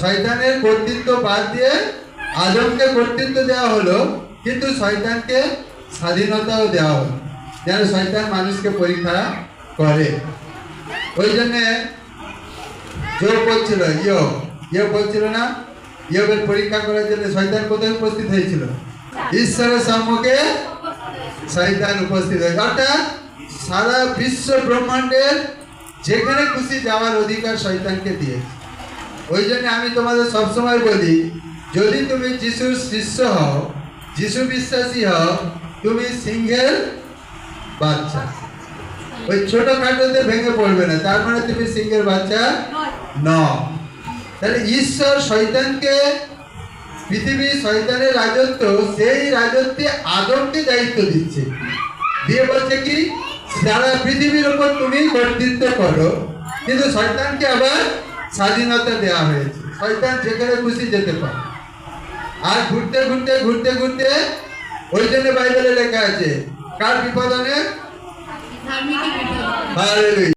শয়তানের কর্তৃত্ব বাদ দিয়ে আদমকে কর্তৃত্ব দেওয়া হলো, কিন্তু শয়তানকে স্বাধীনতাও দেওয়া হলো, যেন শয়তান মানুষকে পরীক্ষা করে। ওই জন্যে জোর বলছিল ইয়ো ইয়ো বলছিল না, ইয়বের পরীক্ষা করার জন্য শয়তান কোথায় উপস্থিত হয়েছিল? ঈশ্বরের সম্মুখে শয়তান উপস্থিত হয়েছে। অর্থাৎ সারা বিশ্ব ব্রহ্মাণ্ডের যেখানে খুশি যাওয়ার অধিকার শয়তানকে দিয়েছে। ওই জন্য আমি তোমাদের সবসময় বলি যদি তুমি যিশুর শিষ্য হও যিশু বিশ্বাসী হও তুমি সিংহের বাচ্চা। ওই ছোট খাটোতে ভেঙে পড়বে না তার মানে তুমি সিংহের বাচ্চা ন তাহলে ঈশ্বর শৈতানকে পৃথিবী শৈতানের রাজত্ব সেই রাজত্বে আদমকে দায়িত্ব দিচ্ছে। দিয়ে বলছে কি সারা পৃথিবীর উপর তুমি কর্তৃত্ব করো কিন্তু শয়তানকে আবার স্বাধীনতা দেওয়া হয়েছে। শয়তান যেখানে খুশি যেতে পারে। আর ঘুরতে ঘুরতে ঘুরতে ঘুরতে ওই জন্য বাইবেলে লেখা আছে কার বিপদ অনেক.